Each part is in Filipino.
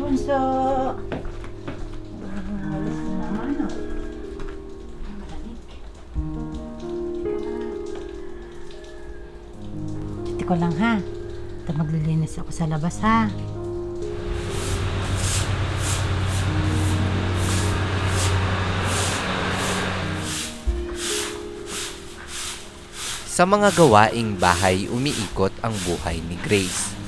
문서. Ko lang ha. Ito maglilinis ako sa labas ha. Sa mga gawaing bahay umiikot ang buhay ni Grace.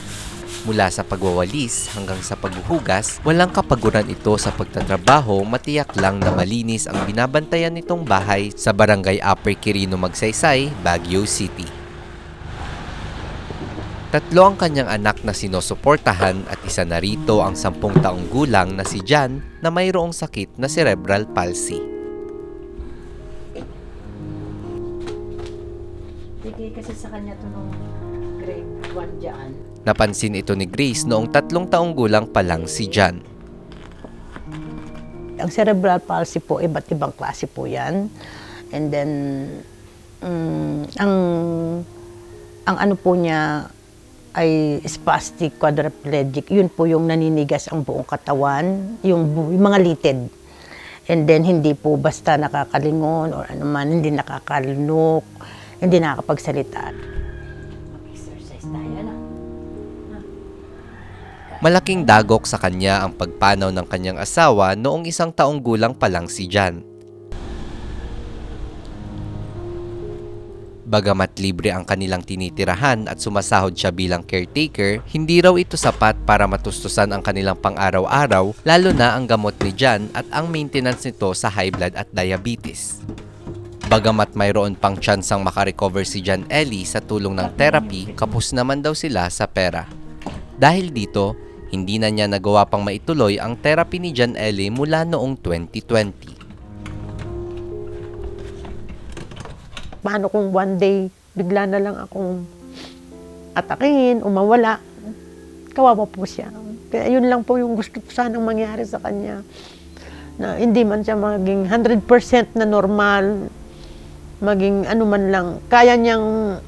Mula sa pagwawalis hanggang sa paghuhugas, walang kapaguran ito sa pagtatrabaho, matiyak lang na malinis ang binabantayan nitong bahay sa barangay Upper Quirino Magsaysay, Baguio City. Tatlo ang kanyang anak na sinusuportahan at isa na rito ang sampung taong gulang na si Jan na mayroong sakit na cerebral palsy. Bigay kasi sa kanya to nung grade 1 dyan. Napansin ito ni Grace noong tatlong taong gulang pa lang si Jan. Ang cerebral palsy po, iba't ibang klase po yan. And then, mm, ang, ang ano po niya ay spastic quadriplegic. Yun po yung naninigas ang buong katawan, yung, bu- yung mga litid. And then, hindi po basta nakakalingon or ano man, hindi nakakalunok, hindi nakakapagsalita. Mag-exercise tayo na. Malaking dagok sa kanya ang pagpanaw ng kanyang asawa noong isang taong gulang pa lang si Jan. Bagamat libre ang kanilang tinitirahan at sumasahod siya bilang caretaker, hindi raw ito sapat para matustusan ang kanilang pang-araw-araw, lalo na ang gamot ni Jan at ang maintenance nito sa high blood at diabetes. Bagamat mayroon pang tsansang makarecover si Jan Ellie sa tulong ng therapy, kapos naman daw sila sa pera. Dahil dito, hindi na niya nagawa pang maituloy ang therapy ni Jan Ellie mula noong 2020. Paano kung one day, bigla na lang akong atakin, umawala. Kawawa po siya. Kaya yun lang po yung gusto ko sanang mangyari sa kanya. Na hindi man siya maging 100% na normal, maging ano man lang, kaya niyang,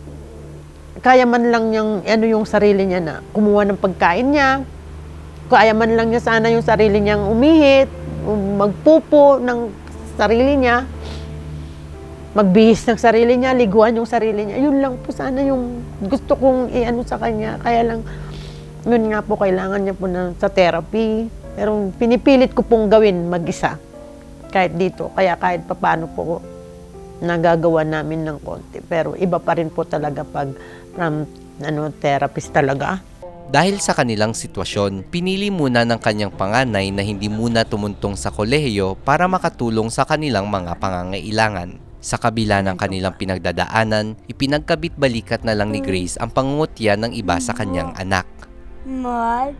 kaya man lang niyang, ano yung sarili niya na kumuha ng pagkain niya, kaya man lang niya sana yung sarili niyang umihit, um, magpupo ng sarili niya, magbihis ng sarili niya, liguan yung sarili niya. Yun lang po sana yung gusto kong i-ano sa kanya. Kaya lang, yun nga po, kailangan niya po na, sa therapy. Pero pinipilit ko pong gawin mag-isa. Kahit dito. Kaya kahit papano po nagagawa namin ng konti. Pero iba pa rin po talaga pag from ano, therapist talaga. Dahil sa kanilang sitwasyon, pinili muna ng kanyang panganay na hindi muna tumuntong sa kolehiyo para makatulong sa kanilang mga pangangailangan. Sa kabila ng kanilang pinagdadaanan, ipinagkabit balikat na lang ni Grace ang pangungutya ng iba sa kanyang anak. Mal,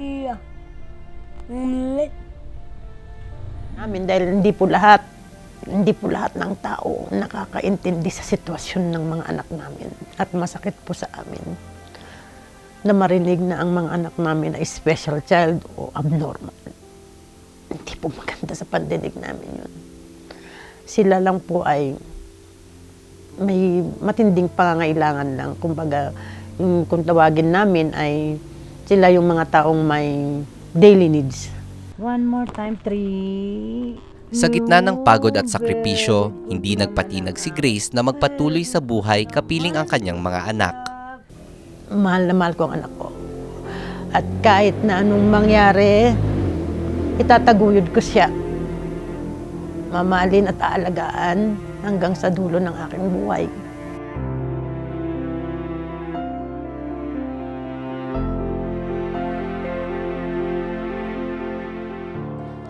iya. Namin dahil hindi po lahat hindi po lahat ng tao nakakaintindi sa sitwasyon ng mga anak namin at masakit po sa amin na marinig na ang mga anak namin ay special child o abnormal. Hindi po maganda sa pandinig namin yun. Sila lang po ay may matinding pangangailangan lang. Kumbaga, yung kung tawagin namin ay sila yung mga taong may daily needs. One more time, three. Sa gitna ng pagod at sakripisyo, hindi nagpatinag si Grace na magpatuloy sa buhay kapiling ang kanyang mga anak. mahal na mahal ko ang anak ko. At kahit na anong mangyari, itataguyod ko siya. Mamahalin at aalagaan hanggang sa dulo ng aking buhay.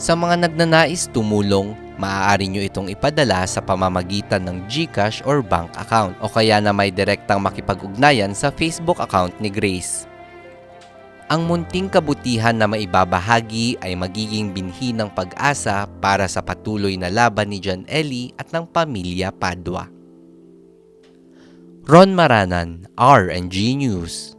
Sa mga nagnanais tumulong, maaari nyo itong ipadala sa pamamagitan ng GCash or bank account o kaya na may direktang makipag-ugnayan sa Facebook account ni Grace. Ang munting kabutihan na maibabahagi ay magiging binhi ng pag-asa para sa patuloy na laban ni John Ellie at ng pamilya Padua. Ron Maranan, R&G News.